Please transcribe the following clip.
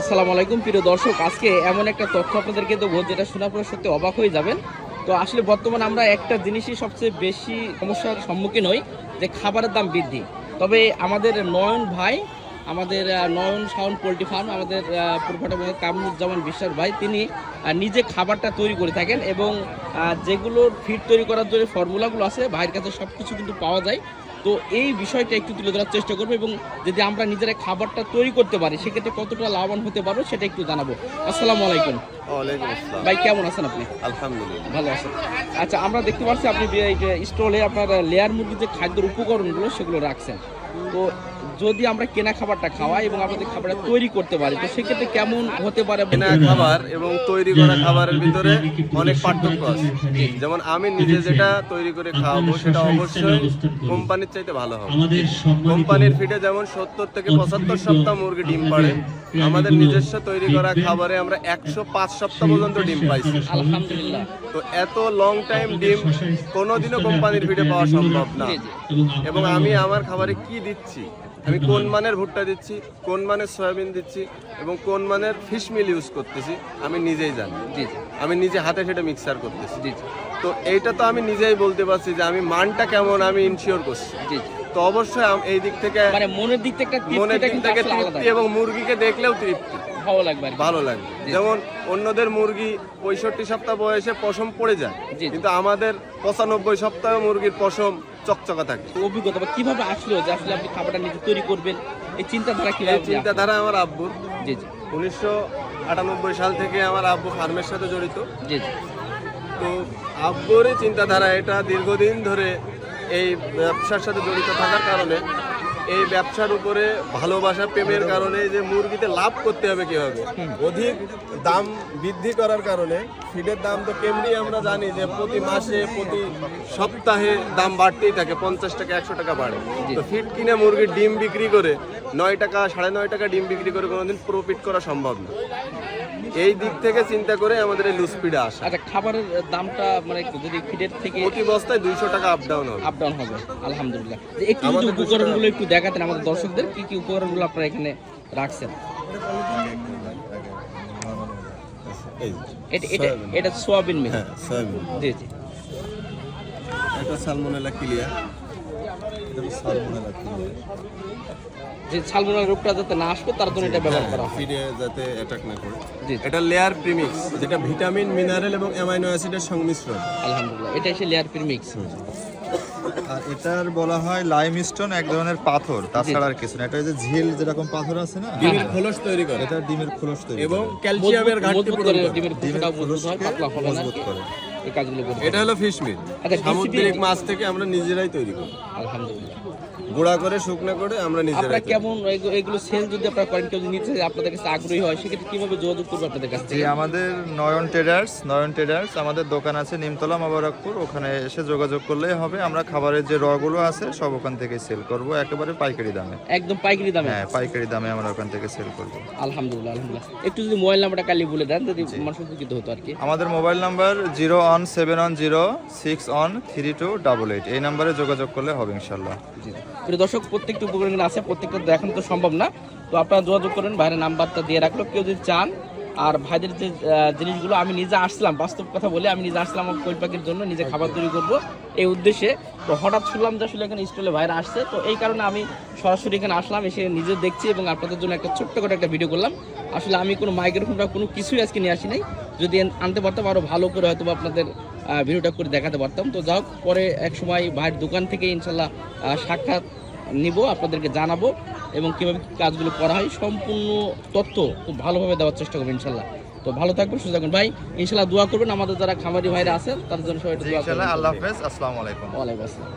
আসসালামু আলাইকুম, প্রিয় দর্শক। আজকে এমন একটা তথ্য আপনাদেরকে দেবো, যেটা শোনার পরে সত্যি অবাক হয়ে যাবেন। তো আসলে বর্তমানে আমরা একটা জিনিসই সবচেয়ে বেশি সমস্যার সম্মুখীন হই, যে খাবারের দাম বৃদ্ধি। তবে আমাদের নয়ন ভাই, আমাদের নয়ন শাওন পোলট্রি ফার্ম, আমাদের পুরফাটা কামরুজ্জামান বিশ্বাস ভাই, তিনি নিজে খাবারটা তৈরি করে থাকেন এবং যেগুলোর ফিড তৈরি করার জন্য ফর্মুলাগুলো আছে, ভাইয়ের কাছে সব কিছু কিন্তু পাওয়া যায়। তো এই বিষয়টা একটু তুলে ধরার চেষ্টা করব এবং যদি আমরা নিজেরা খাবারটা তৈরি করতে পারি সেক্ষেত্রে কতটা লাভবান হতে পারব সেটা একটু জানাব। আসসালামু আলাইকুম। ভাই কেমন আছেন আপনি? আলহামদুলিল্লাহ। ভালো আছেন। আচ্ছা আমরা দেখতে পাচ্ছি আপনি স্টলে আপনার লেয়ার মুরগির যে খাদ্যের উপকরণগুলো সেগুলো রাখছেন। তো যদি আমরা কেনা খাবারটা খাওয়াই এবং আমাদের খাবারটা তৈরি করতে পারি তো সেক্ষেত্রে কেমন হতে পারে? কেনা খাবার এবং তৈরি করা খাবারের ভিতরে অনেক পার্থক্য আছে। যেমন আমি নিজে যেটা তৈরি করে খাওয়াবো সেটা অবশ্যই কোম্পানির চাইতে ভালো হবে। কোম্পানির ফিডে যেমন সত্তর থেকে পঁচাত্তর সপ্তাহ মুরগি ডিম পাড়ে আমাদের নিজস্ব তৈরি করা খাবারে আমরা একশো পাঁচ সপ্তাহ পর্যন্ত ডিম পাইছি। আলহামদুলিল্লাহ। তো এত লং টাইম ডিম কোনোদিনও কোম্পানির ফিডে পাওয়া সম্ভব না। এবং আমি আমার খাবারে কি দিচ্ছি। আমি কোন মানের ভুট্টা দিচ্ছি কোন মানের সয়াবিন দিচ্ছি এবং কোন মানের ফিশ মিল ইউজ করতেছি আমি নিজেই জানি। জি জি। আমি নিজে হাতে সেটা মিক্সার করতেছি। জি জি। তো এইটা তো আমি নিজেই বলতে পারছি যে আমি মানটা কেমন আমি ইনশিওর করছি। জি জি। তো অবশ্যই এই দিক থেকে মানে মনের দিক থেকে মনের দিক থেকে তৃপ্তি এবং মুরগিকে দেখলেও তৃপ্তি। ভালো লাগবে ভালো লাগবে। যেমন অন্যদের মুরগি পঁয়ষট্টি সপ্তাহ বয়সে পশম পড়ে যায়। কিন্তু আমাদের পঁচানব্বই সপ্তাহ মুরগির পশম চকচকা থাকে। অভিজ্ঞতা বা কীভাবে আসলো যে আসলে আপনি খাবারটা নিজে তৈরি করবেন? এই চিন্তাধারা কীভাবে চিন্তাধারা আমার আব্বুর? জি জি। উনিশশো আটানব্বই সাল থেকে আমার আব্বু ফার্মের সাথে জড়িত। জি জি। তো আব্বুরই চিন্তাধারা এটা দীর্ঘদিন ধরে এই ব্যবসার সাথে জড়িত থাকার কারণে এই ব্যবসার উপরে ভালোবাসা প্রেমের কারণে যে মুরগিতে লাভ করতে হবে কীভাবে? অধিক দাম বৃদ্ধি করার কারণে ফিডের দাম তো কেমনি আমরা জানি যে প্রতি মাসে প্রতি সপ্তাহে দাম বাড়তেই থাকে পঞ্চাশ টাকা একশো টাকা বাড়ে। তো ফিড কিনে মুরগির ডিম বিক্রি করে নয় টাকা সাড়ে নয় টাকা ডিম বিক্রি করে কোনোদিন প্রফিট করা সম্ভব না। এই দিক থেকে চিন্তা করে আমাদের এই লুসপিডে আসা। আচ্ছা খাবারের দামটা মানে যদি ফিডের থেকে প্রতি বস্তায় দুইশো টাকা আপ ডাউন হবে। আপ ডাউন হবে আলহামদুলিল্লাহ। একটু যদি উপকরণগুলো একটু দেখাতেন আমাদের দর্শকদের কি কি উপকরণগুলো আপনারা এখানে রাখছেন? এটা এটা এটা সোয়াবিন মিল হ্যাঁ সয়াবিন জি জি। এটা সালমোনেলা ক্লিয়ার যে সালমোনাল রোগটা যাতে না আসবে তার জন্য এটা ব্যবহার করা ফিডে যাতে অ্যাটাক না করে। এটা লেয়ার প্রিমিক্স যেটা ভিটামিন মিনারেল এবং অ্যামাইনো অ্যাসিডের সংমিশ্রণ। আলহামদুলিল্লাহ এটা এসে লেয়ার প্রিমিক্স আর এটার বলা হয় লাইমস্টোন এক ধরনের পাথর তাছাড়া আর কিছু না। এটা যে ঝিল যেরকম পাথর আছে না? ডিমের খোলস তৈরি করে। এটা ডিমের খোলস তৈরি এবং ক্যালসিয়ামের ঘাটতি পূরণ করে ডিমের মজবুত হয় পাতলা হবে না মজবুত করে। এই কাজগুলো করতে এটা হলো ফিশ মিল আচ্ছা, সামুদ্রিক মাছ থেকে আমরা নিজেরাই তৈরি করি। আলহামদুলিল্লাহ। গুঁড়া করে শুকনো করে আমরা আপনারা নিজেরাই তৈরি কেমন এগুলো সেল যদি আপনারা করেন কেউ নিতে আপনাদের কাছে আগ্রহী হয় সেক্ষেত্রে কীভাবে যোগাযোগ করবে আপনাদের কাছ জি আমাদের নয়ন ট্রেডার্স নয়ন ট্রেডার্স আমাদের দোকান আছে নিমতলা মোবারকপুর ওখানে এসে যোগাযোগ করলেই হবে। আমরা খাবারের যে রগুলো আছে সব ওখান থেকে সেল করব। একেবারে পাইকারি দামে। একদম পাইকারি দামে? হ্যাঁ পাইকারি দামে আমরা ওখান থেকে সেল করব। আলহামদুলিল্লাহ আলহামদুলিল্লাহ। একটু যদি মোবাইল নাম্বারটা কালি বলে দেন যদি মানুষ উপকৃত হতো আর কি। আমাদের mobile number zero one seven one zero six one three two double eight এই নাম্বারে যোগাযোগ করলে হবে ইনশাল্লাহ প্রিয় দর্শক, প্রত্যেকটা উপকরণ আছে, প্রত্যেকটা দেখানো তো সম্ভব না। তো আপনারা যোগাযোগ করেন বাইরে নাম্বারটা দিয়ে রাখল। কেউ যদি চান আর ভাইদের যে জিনিসগুলো আমি নিজে আসলাম বাস্তব কথা বলে আমি নিজে আসলাম কোয়েল পাখির জন্য নিজে খাবার তৈরি করব এই উদ্দেশ্যে। তো হঠাৎ শুনলাম যে আসলে এখানে স্টলে ভাইরা আসছে তো এই কারণে আমি সরাসরি এখানে আসলাম এসে নিজে দেখছি এবং আপনাদের জন্য একটা ছোট্ট করে একটা ভিডিও করলাম। আসলে আমি কোনো মাইক্রোফোন বা কোনো কিছুই আজকে নিয়ে আসি নাই যদি আনতে পারতাম আরও ভালো করে হয়তো আপনাদের ভিডিওটা করে দেখাতে পারতাম। তো হোক পরে এক সময় ভাইয়ের দোকান থেকে ইনশাল্লাহ সাক্ষাৎ নিব আপনাদেরকে জানাব। এবং কীভাবে কী কাজগুলো করা হয় সম্পূর্ণ তথ্য খুব ভালোভাবে দেওয়ার চেষ্টা করব ইনশাল্লাহ। তো ভালো থাকবেন সুস্থ থাকবেন। ভাই ইনশাল্লাহ দোয়া করবেন। আমাদের যারা খামারি ভাইরা আছেন তাদের জন্য সবাই দোয়া করবেন। আল্লাহ হাফেজ। আসসালামু আলাইকুম। ওয়ালাইকুম আসসালাম।